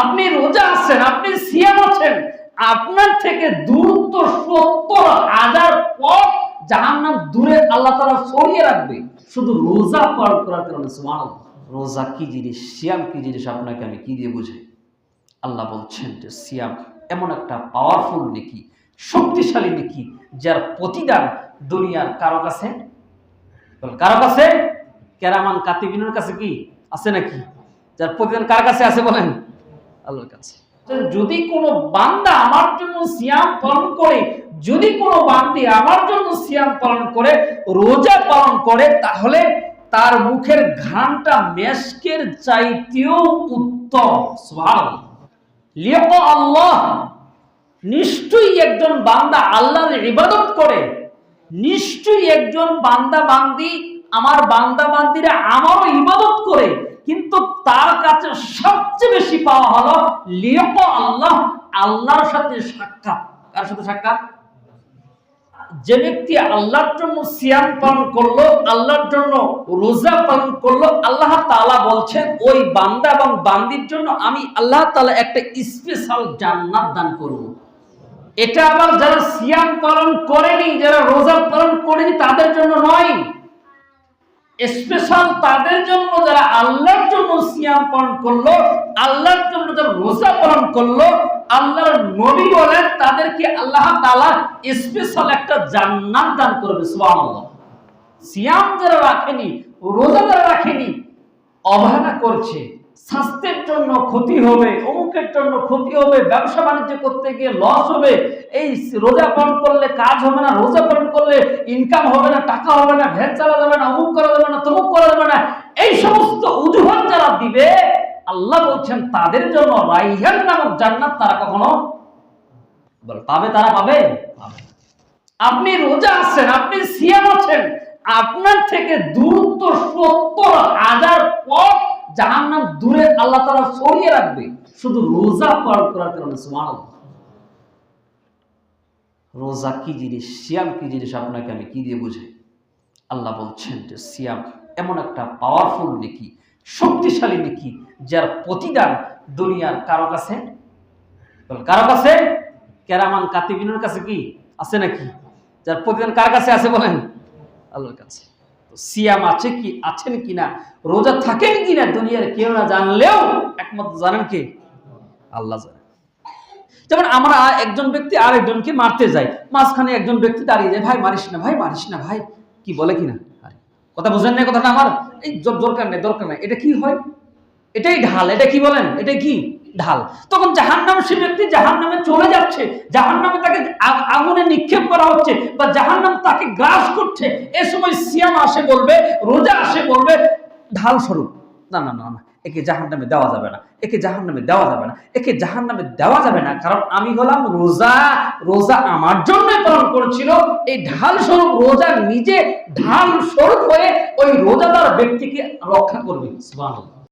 আপনি রোজা আছেন, আপনি সিয়াম আছেন, আপনার থেকে দূরত্ব সত্তর হাজার পথ জাহান্নাম দূরে আল্লাহ তারা সরিয়ে রাখবে। শুধু রোজা পালন করার কারণে, সুবহানাল্লাহ। রোজা কি জিনিস, সিয়াম কি জিনিস আপনাকে আমি কি দিয়ে বুঝাই? আল্লাহ বলছেন যে সিয়াম এমন একটা পাওয়ারফুল নেকি, শক্তিশালী নেকি, যার প্রতিদান দুনিয়ার কারও কাছে? কারও কাছে? কেরামান কাতিবিনের কাছে কি? আছে নাকি? যার প্রতিদান কার কাছে আছে বলেন? আল্লাহর কাছে। যদি কোনো বান্দা আমার জন্য সিয়াম পালন করে, যদি কোনো বান্দি আমার জন্য সিয়াম পালন করে, রোজা পালন করে, তাহলে তার মুখের ঘ্রাণটা মেশকের চাইতেও উত্তম। সুবহানাল্লাহ। লিয়াকা আল্লাহ, নিশ্চয়ই একজন বান্দা আল্লাহর ইবাদত করে, নিশ্চয়ই একজন বান্দা বান্দি আমার বান্দা বান্দিরা আমারও ইবাদত করে, কিন্তু তার কাছে বেশি পাওয়া হলো লিয়াকা আল্লাহ, আল্লাহর সাথে সাক্ষাৎ। কার সাথে সাক্ষাৎ? যে ব্যক্তি আল্লাহর জন্য সিয়াম পালন করল, আল্লাহর জন্য রোজা পালন করল, আল্লাহ তাআলা বলছেন, ওই বান্দা এবং বান্দির জন্য আমি আল্লাহ তাআলা একটা স্পেশাল জান্নাত দান করব। এটা আবার যারা সিয়াম পালন করেনি, যারা রোজা পালন করেনি, তাদের জন্য নয়। স্পেশাল তাদের জন্য যারা আল্লাহর জন্য সিয়াম পালন করল, আল্লাহর জন্য যারা রোজা পালন করল, আল্লাহর নবী বলেন, তাদেরকে আল্লাহ তাআলা স্পেশাল একটা জান্নাত দান করবে, সুবহানাল্লাহ। সিয়াম যারা রাখেনি, রোজা যারা রাখেনি, অবহেলা করছে। স্বাস্থ্যের জন্য ক্ষতি হবে, অমুকের জন্য ক্ষতি হবে, ব্যবসা বাণিজ্য করতে গিয়ে লস হবে, এই রোজা পালন করলে কাজ হবে না, রোজা পালন করলে ইনকাম হবে না, টাকা হবে না, ভ্যান চালা যাবে না, অমুক করা যাবে না, তমুক করা যাবে না, এই সমস্ত অজুহাত যারা দিবে, আল্লাহ বলছেন তাদের জন্য রাইহান নামক জান্নাত তারা কখনো পাবে তারা পাবে। আপনি রোজা আছেন, আপনি সিয়াম আছেন, আপনার থেকে দূরত্ব সত্তর হাজার পথ জাহান্নাম দূরে আল্লাহ তারা সরিয়ে রাখবে, শুধু রোজা পালন করার কারণে, সুবহানাল্লাহ। রোজা কি জিনিস, সিয়াম কি জিনিস, আপনাকে আমি কি দিয়ে বুঝাই? আল্লাহ বলছেন যে, সিয়াম এমন একটা পাওয়ারফুল নেকি, শক্তিশালী নেকি, যার প্রতিদান দুনিয়ার কারও কাছে? কারও কাছে? কেরামান কাতিবিনের কাছে কি? আছে নাকি? যার প্রতিদান কার কাছে আছে বলেন? আল্লাহর কাছে। সিয়াম আছে কি, আছেন কিনা রোজা থাকেন কিনা দুনিয়ার কেউ না জানলেও একমাত্র জানেন কে? আল্লাহ জানেন যেমন আমরা একজন ব্যক্তি আর একজনকে মারতে যাই, মাঝখানে একজন ব্যক্তি দাঁড়িয়ে যায়, ভাই, মারিস না, ভাই, মারিস না, ভাই। কি বলে কিনা কথা বুঝেন না কথাটা আমার? এই দরকার নেই দরকার নেই। এটা কি হয়? এটাই ঢাল, এটা কি বলেন? এটা কি? ঢাল। তখন জাহান নামে সে ব্যক্তি জাহান নামে চলে যাচ্ছে। জাহান নামে তাকে আগুনে নিক্ষেপ করা হচ্ছে বা জাহান নাম তাকে গ্রাস করছে। এ সময় সিয়াম আসে বলবে, রোজা আসে বলবে, ঢাল স্বরূপ। না না না না, একে জাহান নামে দেওয়া যাবে না। একে জাহান নামে দেওয়া যাবে না। একে জাহান নামে দেওয়া যাবে না। কারণ আমি হলাম রোজা রোজা আমার জন্য পালন করেছিল। এই ঢাল স্বরূপ রোজা নিজে ঢাল স্বরূপ হয়ে ওই রোজাদার ব্যক্তিকে রক্ষা করবে। সুবহানাল্লাহ।